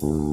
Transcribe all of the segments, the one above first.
Sen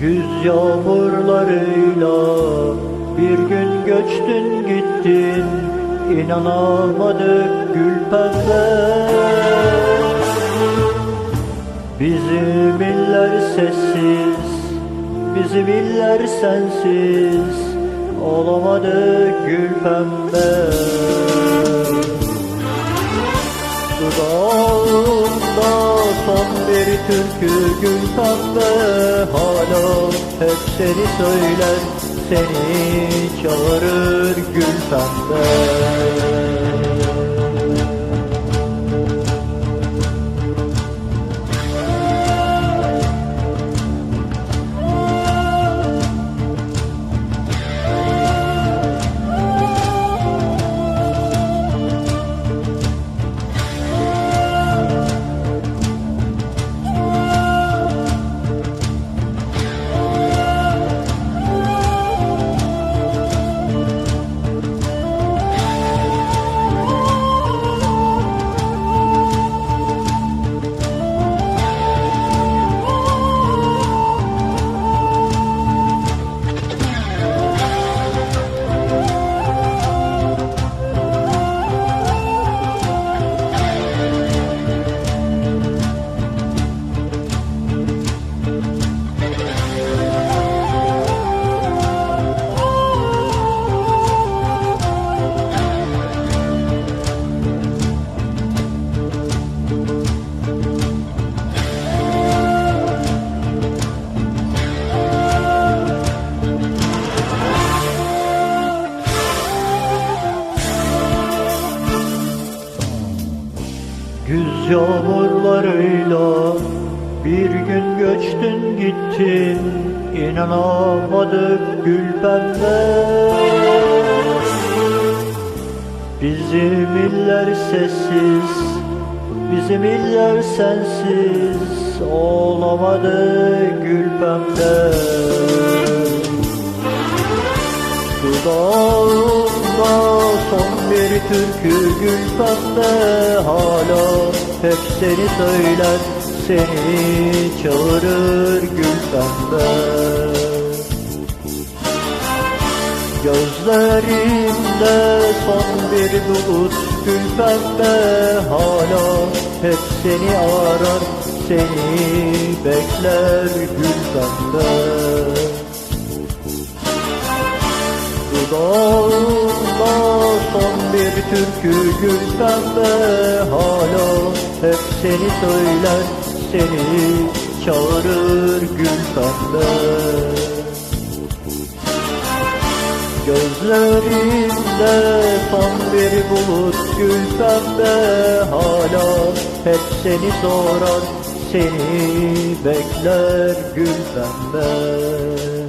Güz yağmurlarıyla bir gün göçtün gittin İnanamadık gül pembe. Bizim iller sessiz Bizim iller sensiz Olamadık gül pembe Hala hep seni söyler Seni çağırır gül pembe Güz yağmurlarıyla bir gün göçtün gittin İnanamadık gül pembe. Bizim iller sessiz Bizim iller sensiz Olamadı gül pembe. Dudağımda bir türkü gül pembe Hala hep seni söyler Seni çağırır gül pembe Gözlerimde son bir bulut gül pembe Hala hep seni arar Seni bekler gül Dudağımda son bir türkü pembe Hala hep seni söyler Seni çağırır gül pembe Gözlerimde son bir bulut pembe Hala hep seni sorar Seni bekler pembe